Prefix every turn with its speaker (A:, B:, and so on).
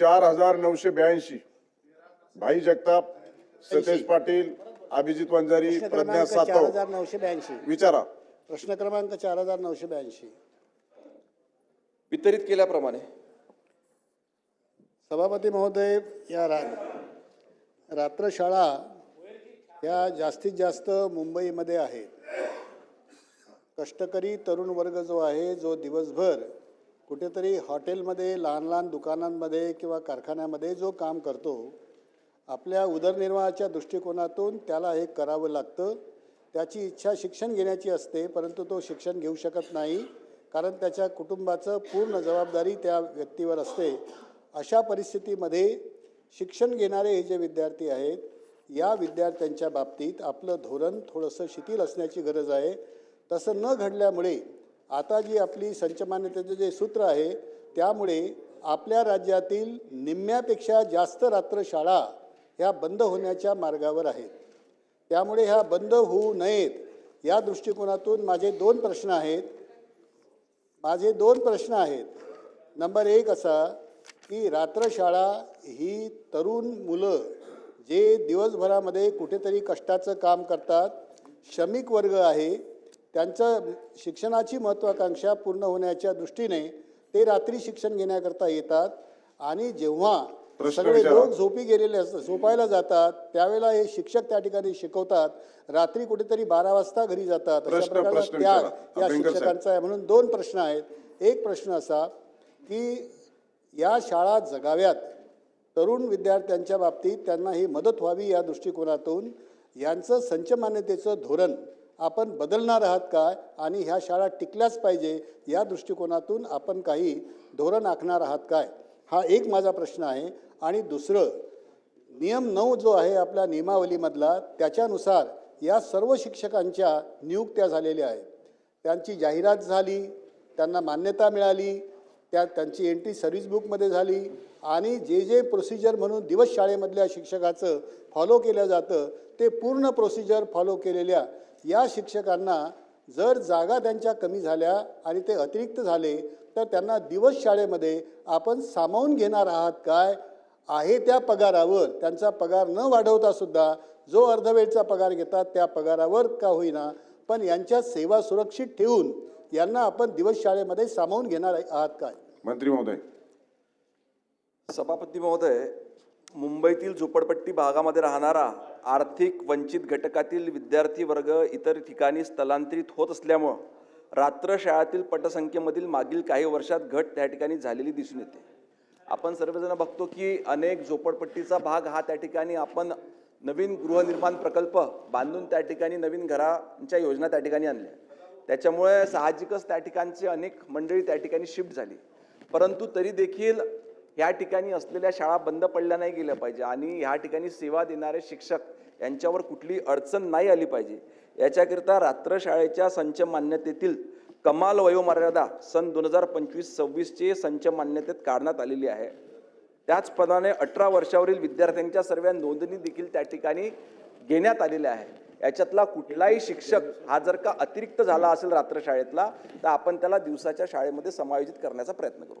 A: चार हजार नऊशे ब्याऐंशी. भाई जगताप सतेज पाटील अभिजित वंजारी प्रज्ञा
B: चार
A: सातव
B: हजार नऊशे ब्याऐंशी.
A: विचारा.
B: प्रश्न क्रमांक चार हजार नऊशे ब्याऐंशी.
C: वितरित केल्याप्रमाणे.
B: सभापती महोदय या रा रात्रशाळा या जास्तीत जास्त मुंबईमध्ये आहेत कष्टकरी तरुण वर्ग जो आहे जो दिवसभर कुठेतरी हॉटेलमध्ये लहान लहान दुकानांमध्ये किंवा कारखान्यामध्ये जो काम करतो आपल्या उदरनिर्वाहाच्या दृष्टिकोनातून त्याला हे करावं लागतं. त्याची इच्छा शिक्षण घेण्याची असते परंतु तो शिक्षण घेऊ शकत नाही कारण त्याच्या कुटुंबाचं पूर्ण जबाबदारी त्या व्यक्तीवर असते. अशा परिस्थितीमध्ये शिक्षण घेणारे हे जे विद्यार्थी आहेत या विद्यार्थ्यांच्या बाबतीत आपलं धोरण थोडंसं शिथिल असण्याची गरज आहे. तसं न घडल्यामुळे आता जी आपली संचमान्यतेचं जे सूत्र आहे त्यामुळे आपल्या राज्यातील निम्म्यापेक्षा जास्त रात्र शाळा ह्या बंद होण्याच्या मार्गावर आहेत. त्यामुळे ह्या बंद होऊ नयेत या दृष्टिकोनातून माझे दोन प्रश्न आहेत. माझे दोन प्रश्न आहेत. नंबर एक असा की रात्रशाळा ही तरुण मुलं जे दिवसभरामध्ये कुठेतरी कष्टाचं काम करतात श्रमिक वर्ग आहे त्यांचं शिक्षणाची महत्त्वाकांक्षा पूर्ण होण्याच्या दृष्टीने ते रात्री शिक्षण घेण्याकरता येतात आणि जेव्हा सगळे. लोक झोपी गेलेले असतात झोपायला जातात त्यावेळेला हे शिक्षक त्या ठिकाणी शिकवतात रात्री कुठेतरी बारा वाजता घरी जातात अशा प्रकारचा त्याग. या. शिक्षकांचा आहे म्हणून दोन प्रश्न आहेत एक प्रश्न असा की या शाळा जगाव्यात तरुण विद्यार्थ्यांच्या बाबतीत त्यांना ही मदत व्हावी या दृष्टिकोनातून यांचं संच मान्यतेचं धोरण आपण बदलणार आहात काय आणि ह्या शाळा टिकल्याच पाहिजे या दृष्टिकोनातून आपण काही धोरण आखणार आहात काय? हा एक माझा प्रश्न आहे. आणि दुसरं नियम नऊ जो आहे आपल्या नियमावलीमधला त्याच्यानुसार या सर्व शिक्षकांच्या नियुक्त्या झालेल्या आहेत. त्यांची जाहिरात झाली त्यांना मान्यता मिळाली त्या त्यांची एंट्री सर्व्हिस बुकमध्ये झाली. आणि जे जे प्रोसिजर म्हणून दिवस शाळेमधल्या शिक्षकाचं फॉलो केलं जातं ते पूर्ण प्रोसिजर फॉलो केलेल्या या शिक्षकांना जर जागा त्यांच्या कमी झाल्या आणि ते अतिरिक्त झाले तर त्यांना दिवस शाळेमध्ये आपण सामावून घेणार आहात काय? आहे त्या पगारावर. त्यांचा पगार न वाढवता सुद्धा जो अर्धवेळचा पगार घेतात त्या पगारावर का होईना पण यांच्या सेवा सुरक्षित ठेवून यांना आपण दिवस शाळेमध्ये सामावून घेणार आहात काय?
A: मंत्री महोदय.
C: सभापती महोदय मुंबईतील झोपडपट्टी भागामध्ये राहणारा आर्थिक वंचित घटकातील विद्यार्थी वर्ग इतर ठिकाणी स्थलांतरित होत असल्यामुळं रात्र शाळातील पटसंख्येमधील मागील काही वर्षात घट त्या ठिकाणी झालेली दिसून येते. आपण सर्वजण बघतो की अनेक झोपडपट्टीचा भाग हा त्या ठिकाणी आपण नवीन गृहनिर्माण प्रकल्प बांधून त्या ठिकाणी नवीन घरांच्या योजना त्या ठिकाणी आणल्या. त्याच्यामुळे साहजिकच त्या ठिकाणचे अनेक मंडळी त्या ठिकाणी शिफ्ट झाली. परंतु तरी देखील ह्या ठिकाणी असलेल्या शाळा बंद पडल्या नाही गेल्या पाहिजे आणि ह्या ठिकाणी सेवा देणारे शिक्षक यांच्यावर कुठली अडचण नाही आली पाहिजे. याच्याकरिता रात्र शाळेच्या संच मान्यतेतील कमाल वयोमर्यादा सन दोन हजार पंचवीस सव्वीसचे संच मान्यतेत काढण्यात आलेली आहे. त्याचप्रमाणे अठरा वर्षावरील विद्यार्थ्यांच्या सर्व नोंदणी देखील त्या ठिकाणी घेण्यात आलेल्या आहे याच्यातला कुठलाही शिक्षक हा जर का अतिरिक्त झाला असेल रात्र शाळेतला तर आपण त्याला दिवसाच्या शाळेमध्ये समायोजित करण्याचा प्रयत्न करू.